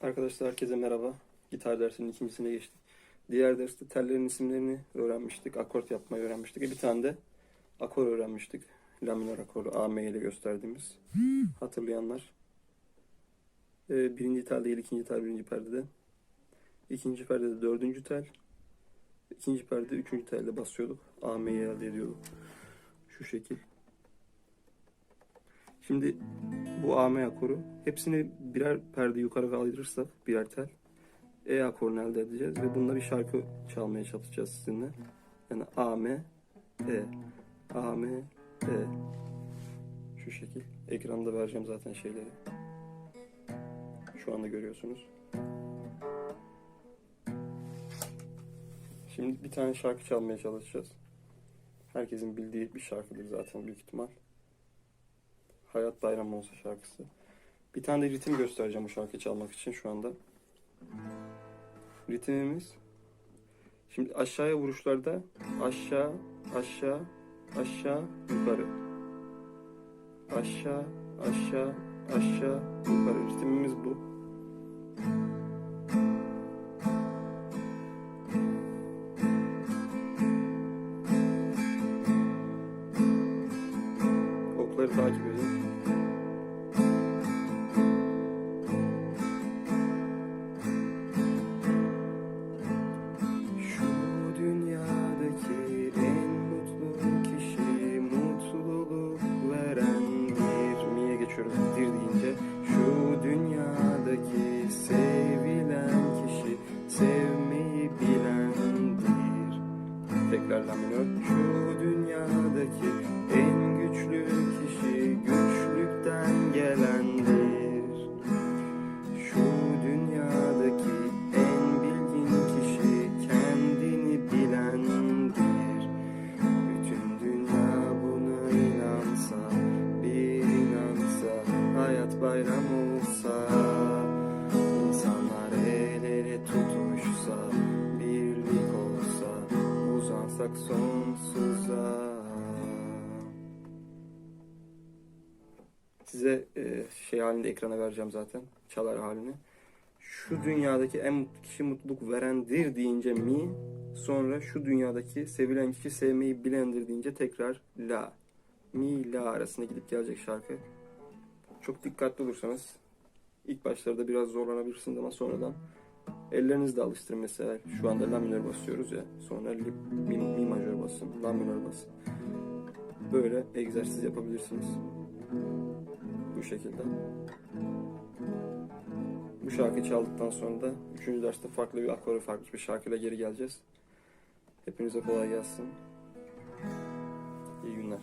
Arkadaşlar herkese merhaba. Gitar dersinin ikincisine geçtik. Diğer derste tellerin isimlerini öğrenmiştik. Akort yapmayı öğrenmiştik. E bir tane de akor öğrenmiştik. La minör akoru A, M ile gösterdiğimiz. Hatırlayanlar. E, birinci tel değil, ikinci tel birinci perdede. İkinci perdede dördüncü tel. İkinci perde üçüncü telde basıyorduk. A, M'yi elde ediyorduk. Şu şekil. Şimdi bu AM akoru hepsini birer perde yukarı kaldırırsak birer tel E akorunu elde edeceğiz ve bununla bir şarkı çalmaya çalışacağız sizinle. Yani AM E AM E şu şekil. Ekranda vereceğim zaten şeyleri. Şu anda görüyorsunuz. Şimdi bir tane şarkı çalmaya çalışacağız. Herkesin bildiği bir şarkıdır zaten büyük ihtimal. Hayat Bayram olsa şarkısı. Bir tane de ritim göstereceğim bu şarkıyı çalmak için şu anda. Ritimimiz şimdi aşağıya vuruşlarda aşağı, aşağı, aşağı, yukarı. Aşağı, aşağı, aşağı, yukarı. Ritimimiz bu. Tekrardan minör. Şu dünyadaki en güçlü kişi güçlükten gelendir. Şu dünyadaki en bilgin kişi kendini bilendir. Bütün dünya buna inansa, bir inansa, hayat bayram uzansak sonsuza. Size e, şey halinde ekrana vereceğim zaten. Çalar halini. Şu dünyadaki en mutlu kişi mutluluk verendir deyince mi. Sonra şu dünyadaki sevilen kişi sevmeyi bilendir deyince tekrar la. Mi la arasında gidip gelecek şarkı. Çok dikkatli olursanız ilk başlarda biraz zorlanabilirsiniz ama sonradan ellerinizi de alıştırın mesela. Şu anda la minör basıyoruz ya. Sonra li, mi, mi majör basın, la minör basın. Böyle egzersiz yapabilirsiniz. Bu şekilde. Bu şarkıyı çaldıktan sonra da 3. derste farklı bir akoru farklı bir şarkıyla geri geleceğiz. Hepinize kolay gelsin. İyi günler.